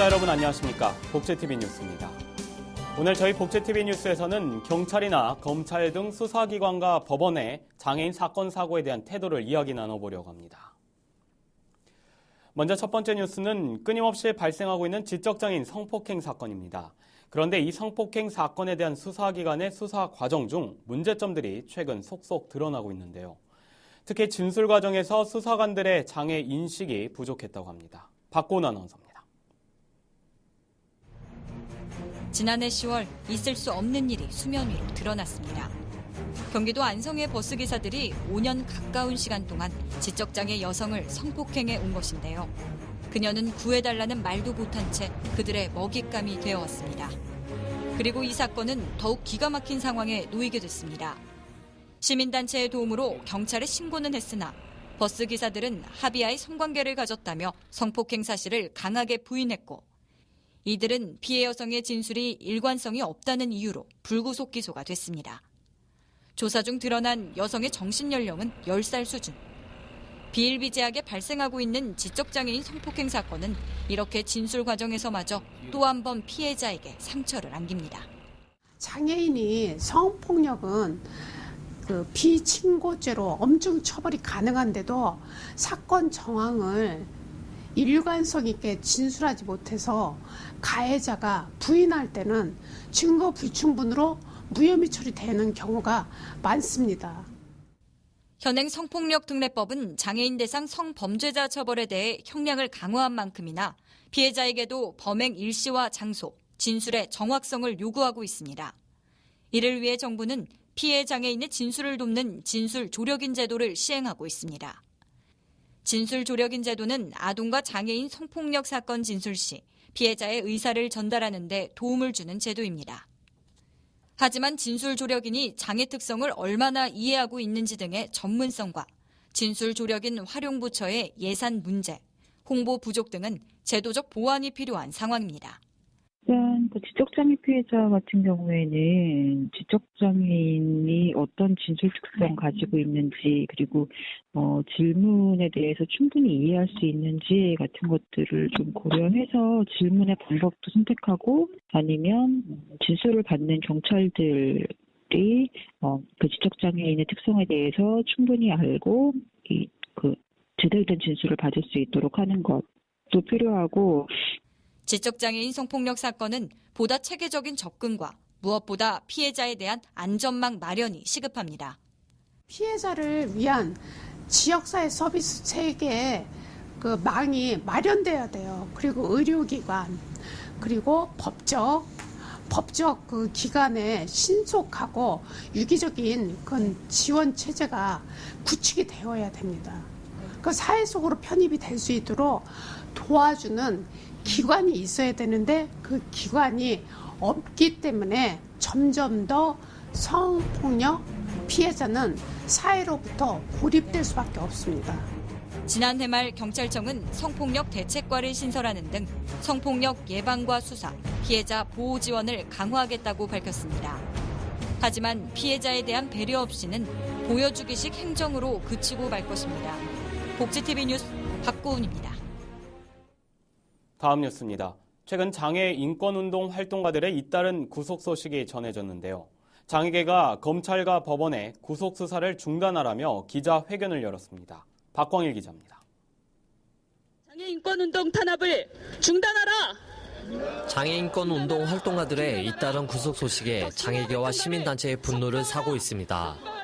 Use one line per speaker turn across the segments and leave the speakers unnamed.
시청자 여러분 안녕하십니까? 복제TV 뉴스입니다. 오늘 저희 복제TV 뉴스에서는 경찰이나 검찰 등 수사기관과 법원의 장애인 사건 사고에 대한 태도를 이야기 나눠보려고 합니다. 먼저 첫 번째 뉴스는 끊임없이 발생하고 있는 지적장애인 성폭행 사건입니다. 그런데 이 성폭행 사건에 대한 수사기관의 수사 과정 중 문제점들이 최근 속속 드러나고 있는데요. 특히 진술 과정에서 수사관들의 장애 인식이 부족했다고 합니다. 박고은 아나운서입니다.
지난해 10월 있을 수 없는 일이 수면 위로 드러났습니다. 경기도 안성의 버스 기사들이 5년 가까운 시간 동안 지적장애 여성을 성폭행해 온 것인데요. 그녀는 구해달라는 말도 못한 채 그들의 먹잇감이 되어왔습니다. 그리고 이 사건은 더욱 기가 막힌 상황에 놓이게 됐습니다. 시민단체의 도움으로 경찰에 신고는 했으나 버스 기사들은 합의하에 성관계를 가졌다며 성폭행 사실을 강하게 부인했고 이들은 피해 여성의 진술이 일관성이 없다는 이유로 불구속 기소가 됐습니다. 조사 중 드러난 여성의 정신 연령은 10살 수준. 비일비재하게 발생하고 있는 지적장애인 성폭행 사건은 이렇게 진술 과정에서마저 또 한 번 피해자에게 상처를 안깁니다.
장애인이 성폭력은 그 비친고죄로 엄중 처벌이 가능한데도 사건 정황을 일관성 있게 진술하지 못해서 가해자가 부인할 때는 증거 불충분으로 무혐의 처리되는 경우가 많습니다.
현행 성폭력 특례법은 장애인 대상 성범죄자 처벌에 대해 형량을 강화한 만큼이나 피해자에게도 범행 일시와 장소, 진술의 정확성을 요구하고 있습니다. 이를 위해 정부는 피해 장애인의 진술을 돕는 진술 조력인 제도를 시행하고 있습니다. 진술 조력인 제도는 아동과 장애인 성폭력 사건 진술 시 피해자의 의사를 전달하는 데 도움을 주는 제도입니다. 하지만 진술 조력인이 장애 특성을 얼마나 이해하고 있는지 등의 전문성과 진술 조력인 활용 부처의 예산 문제, 홍보 부족 등은 제도적 보완이 필요한 상황입니다.
일단 그 지적장애 피해자 같은 경우에는 지적장애인이 어떤 진술 특성 가지고 있는지 그리고 어, 질문에 대해서 충분히 이해할 수 있는지 같은 것들을 좀 고려해서 질문의 방법도 선택하고 아니면 진술을 받는 경찰들이 어, 그 지적장애인의 특성에 대해서 충분히 알고 이, 그 제대로 된 진술을 받을 수 있도록 하는 것도 필요하고
지적장애인 성폭력 사건은 보다 체계적인 접근과 무엇보다 피해자에 대한 안전망 마련이 시급합니다.
피해자를 위한 지역사회 서비스 체계의 그 망이 마련돼야 돼요. 그리고 의료기관, 그리고 법적, 법적 그 기관에 신속하고 유기적인 그 지원 체제가 구축이 되어야 됩니다. 그 사회 속으로 편입이 될 수 있도록 도와주는 기관이 있어야 되는데 그 기관이 없기 때문에 점점 더 성폭력 피해자는 사회로부터 고립될 수밖에 없습니다.
지난해 말 경찰청은 성폭력 대책과를 신설하는 등 성폭력 예방과 수사, 피해자 보호 지원을 강화하겠다고 밝혔습니다. 하지만 피해자에 대한 배려 없이는 보여주기식 행정으로 그치고 말 것입니다. 복지TV 뉴스 박고은입니다.
다음 뉴스입니다. 최근 장애 인권운동 활동가들의 잇따른 구속 소식이 전해졌는데요. 장애계가 검찰과 법원에 구속 수사를 중단하라며 기자회견을 열었습니다. 박광일 기자입니다.
장애인권운동 탄압을 중단하라!
장애인권 운동 활동가들의 잇따른 구속 소식에 장애계와 시민단체의 분노를 사고 있습니다.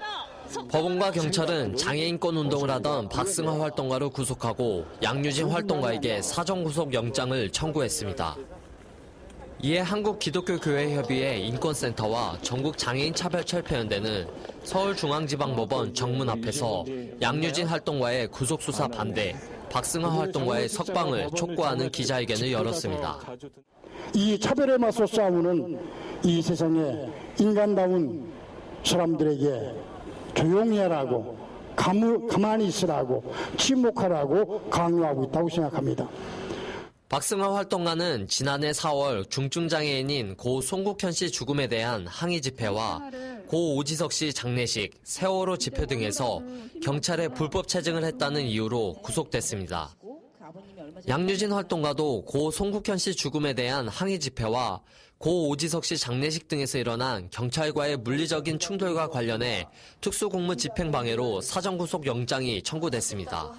법원과 경찰은 장애인권 운동을 하던 박승하 활동가를 구속하고 양유진 활동가에게 사전 구속 영장을 청구했습니다. 이에 한국기독교교회협의회 인권센터와 전국장애인 차별철폐연대는 서울중앙지방법원 정문 앞에서 양유진 활동가의 구속수사 반대, 박승하 활동가의 석방을 촉구하는 기자회견을 열었습니다.
이 차별에 맞서 싸우는 이 세상에 인간다운 사람들에게 조용히 하라고 가무, 가만히 있으라고 침묵하라고 강요하고 있다고 생각합니다.
박승하 활동가는 지난해 4월 중증장애인인 고 송국현 씨 죽음에 대한 항의 집회와 고 오지석 씨 장례식, 세월호 집회 등에서 경찰에 불법 체증을 했다는 이유로 구속됐습니다. 양유진 활동가도 고 송국현 씨 죽음에 대한 항의 집회와 고 오지석 씨 장례식 등에서 일어난 경찰과의 물리적인 충돌과 관련해 특수공무 집행방해로 사전구속 영장이 청구됐습니다.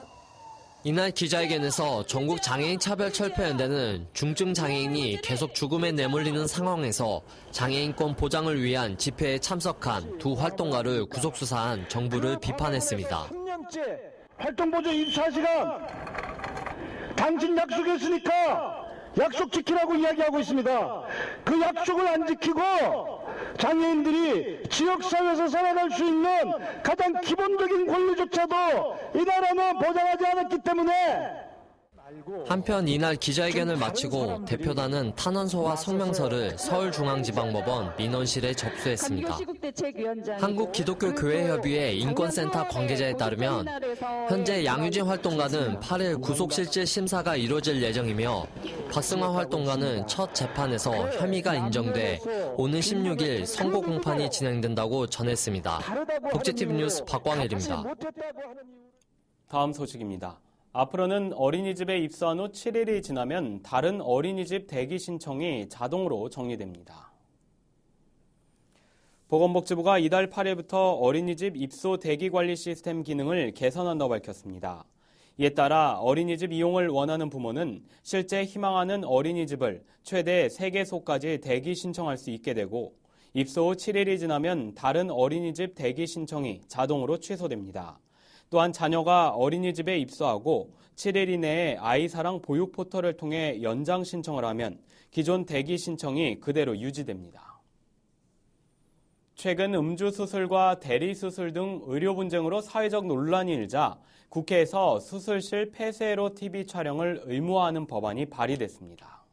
이날 기자회견에서 전국 장애인 차별 철폐 연대는 중증 장애인이 계속 죽음에 내몰리는 상황에서 장애인권 보장을 위한 집회에 참석한 두 활동가를 구속 수사한 정부를 비판했습니다.
3년째 활동 보조 24시간 당신 약속했으니까 약속 지키라고 이야기하고 있습니다. 그 약속을 안 지키고 장애인들이 지역사회에서 살아갈 수 있는 가장 기본적인 권리조차도 이 나라는 보장하지 않았기 때문에
한편 이날 기자회견을 마치고 대표단은 탄원서와 성명서를 서울중앙지방법원 민원실에 접수했습니다. 한국기독교교회협의회 인권센터 관계자에 따르면 현재 양유진 활동가는 8일 구속실질 심사가 이뤄질 예정이며 박승환 활동가는 첫 재판에서 혐의가 인정돼 오는 16일 선고 공판이 진행된다고 전했습니다. 복지TV 뉴스 박광일입니다.
다음 소식입니다. 앞으로는 어린이집에 입소한 후 7일이 지나면 다른 어린이집 대기 신청이 자동으로 정리됩니다. 보건복지부가 이달 8일부터 어린이집 입소 대기 관리 시스템 기능을 개선한다고 밝혔습니다. 이에 따라 어린이집 이용을 원하는 부모는 실제 희망하는 어린이집을 최대 3개소까지 대기 신청할 수 있게 되고 입소 후 7일이 지나면 다른 어린이집 대기 신청이 자동으로 취소됩니다. 또한 자녀가 어린이집에 입소하고 7일 이내에 아이사랑 보육 포털을 통해 연장 신청을 하면 기존 대기 신청이 그대로 유지됩니다. 최근 음주 수술과 대리 수술 등 의료 분쟁으로 사회적 논란이 일자 국회에서 수술실 폐쇄로 TV 촬영을 의무화하는 법안이 발의됐습니다.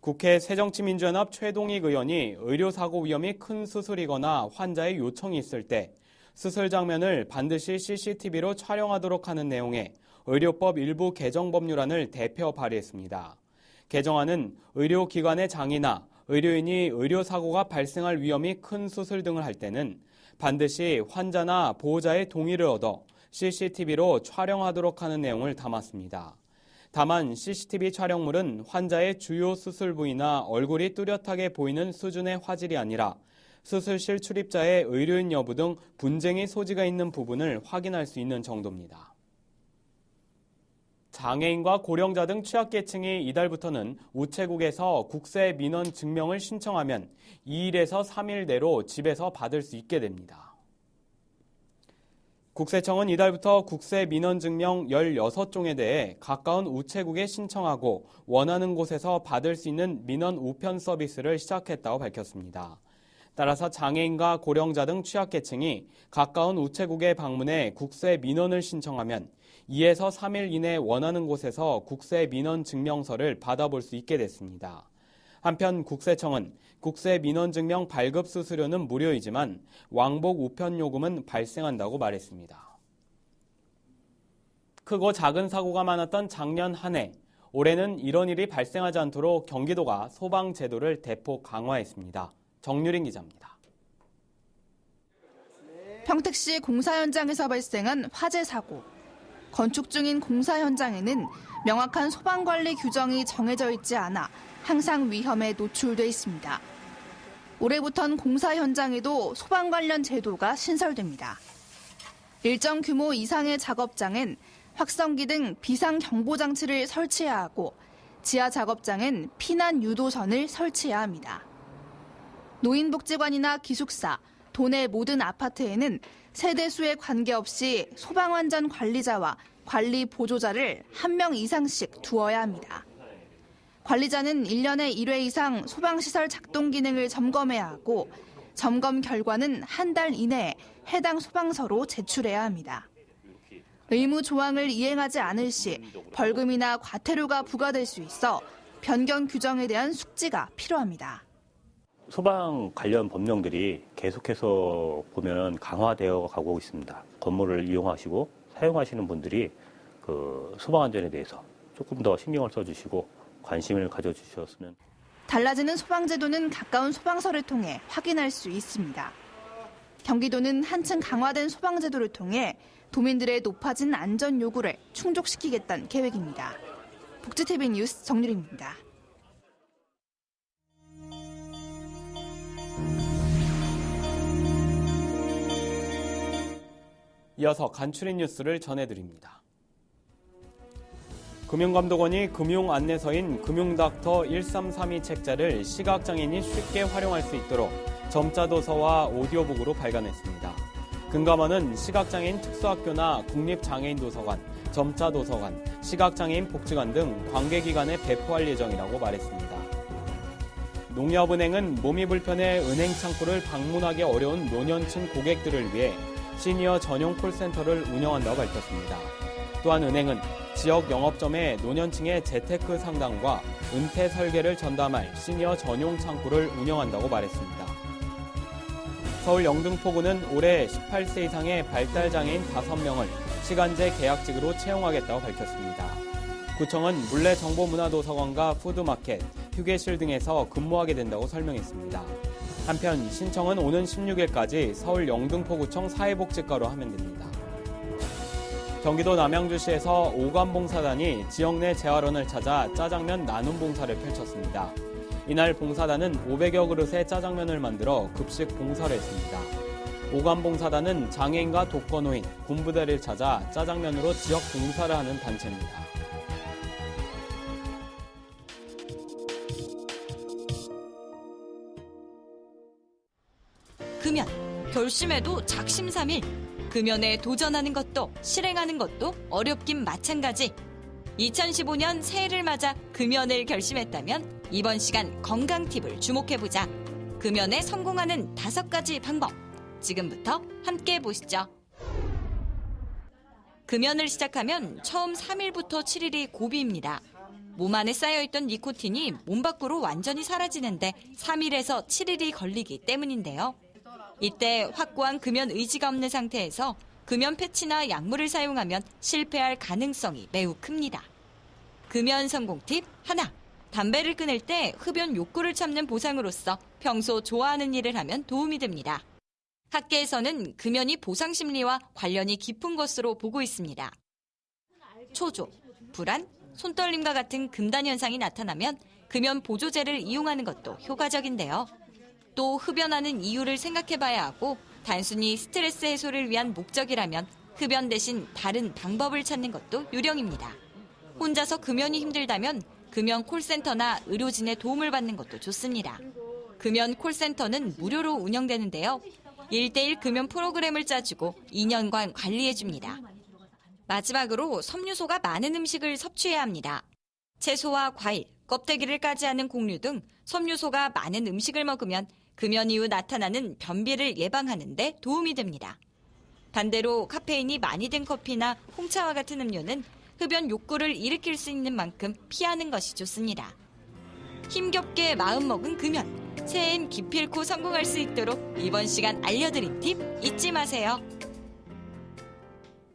국회 새정치민주연합 최동익 의원이 의료사고 위험이 큰 수술이거나 환자의 요청이 있을 때 수술 장면을 반드시 CCTV로 촬영하도록 하는 내용의 의료법 일부 개정 법률안을 대표 발의했습니다. 개정안은 의료기관의 장이나 의료인이 의료사고가 발생할 위험이 큰 수술 등을 할 때는 반드시 환자나 보호자의 동의를 얻어 CCTV로 촬영하도록 하는 내용을 담았습니다. 다만 CCTV 촬영물은 환자의 주요 수술 부위나 얼굴이 뚜렷하게 보이는 수준의 화질이 아니라 수술실 출입자의 의료인 여부 등 분쟁의 소지가 있는 부분을 확인할 수 있는 정도입니다. 장애인과 고령자 등 취약계층이 이달부터는 우체국에서 국세 민원 증명을 신청하면 2일에서 3일 내로 집에서 받을 수 있게 됩니다. 국세청은 이달부터 국세 민원 증명 16종에 대해 가까운 우체국에 신청하고 원하는 곳에서 받을 수 있는 민원 우편 서비스를 시작했다고 밝혔습니다. 따라서 장애인과 고령자 등 취약계층이 가까운 우체국에 방문해 국세 민원을 신청하면 2에서 3일 이내 원하는 곳에서 국세 민원 증명서를 받아볼 수 있게 됐습니다. 한편 국세청은 국세 민원 증명 발급 수수료는 무료이지만 왕복 우편 요금은 발생한다고 말했습니다. 크고 작은 사고가 많았던 작년 한 해, 올해는 이런 일이 발생하지 않도록 경기도가 소방 제도를 대폭 강화했습니다. 정유린 기자입니다.
평택시 공사 현장에서 발생한 화재 사고. 건축 중인 공사 현장에는 명확한 소방 관리 규정이 정해져 있지 않아 항상 위험에 노출돼 있습니다. 올해부터는 공사 현장에도 소방 관련 제도가 신설됩니다. 일정 규모 이상의 작업장엔 확성기 등 비상 경보 장치를 설치해야 하고 지하 작업장엔 피난 유도선을 설치해야 합니다. 노인복지관이나 기숙사, 도내 모든 아파트에는 세대수에 관계없이 소방안전 관리자와 관리 보조자를 한 명 이상씩 두어야 합니다. 관리자는 1년에 1회 이상 소방시설 작동 기능을 점검해야 하고 점검 결과는 한 달 이내에 해당 소방서로 제출해야 합니다. 의무 조항을 이행하지 않을 시 벌금이나 과태료가 부과될 수 있어 변경 규정에 대한 숙지가 필요합니다.
소방 관련 법령들이 계속해서 보면 강화되어 가고 있습니다. 건물을 이용하시고 사용하시는 분들이 그 소방 안전에 대해서 조금 더 신경을 써주시고 관심을 가져주셨으면.
달라지는 소방제도는 가까운 소방서를 통해 확인할 수 있습니다. 경기도는 한층 강화된 소방제도를 통해 도민들의 높아진 안전 요구를 충족시키겠다는 계획입니다. 복지TV 뉴스 정유림입니다.
이어서 간추린 뉴스를 전해드립니다. 금융감독원이 금융 안내서인 금융닥터 1332 책자를 시각장애인이 쉽게 활용할 수 있도록 점자 도서와 오디오북으로 발간했습니다. 금감원은 시각장애인 특수학교나 국립장애인 도서관, 점자 도서관, 시각장애인 복지관 등 관계기관에 배포할 예정이라고 말했습니다. 농협은행은 몸이 불편해 은행 창구를 방문하기 어려운 노년층 고객들을 위해 시니어 전용 콜센터를 운영한다고 밝혔습니다. 또한 은행은 지역 영업점에 노년층의 재테크 상담과 은퇴 설계를 전담할 시니어 전용 창구를 운영한다고 말했습니다. 서울 영등포구는 올해 18세 이상의 발달장애인 5명을 시간제 계약직으로 채용하겠다고 밝혔습니다. 구청은 물레 정보문화도서관과 푸드마켓, 휴게실 등에서 근무하게 된다고 설명했습니다. 한편 신청은 오는 16일까지 서울 영등포구청 사회복지과로 하면 됩니다. 경기도 남양주시에서 오감봉사단이 지역 내 재활원을 찾아 짜장면 나눔 봉사를 펼쳤습니다. 이날 봉사단은 500여 그릇의 짜장면을 만들어 급식 봉사를 했습니다. 오감봉사단은 장애인과 독거노인, 군부대를 찾아 짜장면으로 지역 봉사를 하는 단체입니다.
금연, 결심해도 작심삼일. 금연에 도전하는 것도 실행하는 것도 어렵긴 마찬가지. 2015년 새해를 맞아 금연을 결심했다면 이번 시간 건강 팁을 주목해보자. 금연에 성공하는 다섯 가지 방법. 지금부터 함께 보시죠. 금연을 시작하면 처음 3일부터 7일이 고비입니다. 몸 안에 쌓여있던 니코틴이 몸 밖으로 완전히 사라지는데 3일에서 7일이 걸리기 때문인데요. 이때 확고한 금연 의지가 없는 상태에서 금연 패치나 약물을 사용하면 실패할 가능성이 매우 큽니다. 금연 성공 팁 하나. 담배를 끊을 때 흡연 욕구를 참는 보상으로서 평소 좋아하는 일을 하면 도움이 됩니다. 학계에서는 금연이 보상 심리와 관련이 깊은 것으로 보고 있습니다. 초조, 불안, 손떨림과 같은 금단 현상이 나타나면 금연 보조제를 이용하는 것도 효과적인데요. 또 흡연하는 이유를 생각해 봐야 하고 단순히 스트레스 해소를 위한 목적이라면 흡연 대신 다른 방법을 찾는 것도 요령입니다. 혼자서 금연이 힘들다면 금연 콜센터나 의료진의 도움을 받는 것도 좋습니다. 금연 콜센터는 무료로 운영되는데요. 1대1 금연 프로그램을 짜주고 2년간 관리해줍니다. 마지막으로 섬유소가 많은 음식을 섭취해야 합니다. 채소와 과일, 껍데기를 까지 않은 곡류 등 섬유소가 많은 음식을 먹으면 금연 이후 나타나는 변비를 예방하는 데 도움이 됩니다. 반대로 카페인이 많이 든 커피나 홍차와 같은 음료는 흡연 욕구를 일으킬 수 있는 만큼 피하는 것이 좋습니다. 힘겹게 마음먹은 금연. 새해엔 기필코 성공할 수 있도록 이번 시간 알려드린 팁 잊지 마세요.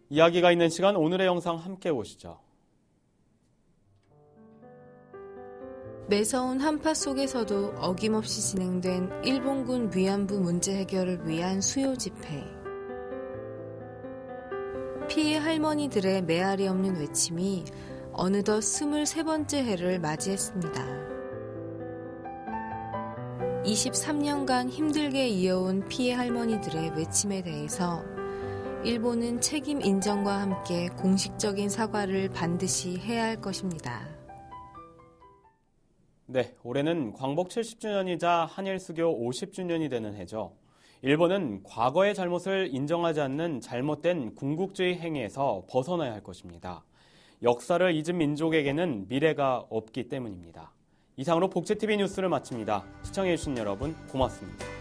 이야기가 있는 시간 오늘의 영상 함께 보시죠.
매서운 한파 속에서도 어김없이 진행된 일본군 위안부 문제 해결을 위한 수요 집회. 피해 할머니들의 메아리 없는 외침이 어느덧 23번째 해를 맞이했습니다. 23년간 힘들게 이어온 피해 할머니들의 외침에 대해서 일본은 책임 인정과 함께 공식적인 사과를 반드시 해야 할 것입니다.
네, 올해는 광복 70주년이자 한일 수교 50주년이 되는 해죠. 일본은 과거의 잘못을 인정하지 않는 잘못된 군국주의 행위에서 벗어나야 할 것입니다. 역사를 잊은 민족에게는 미래가 없기 때문입니다. 이상으로 복제TV 뉴스를 마칩니다. 시청해주신 여러분 고맙습니다.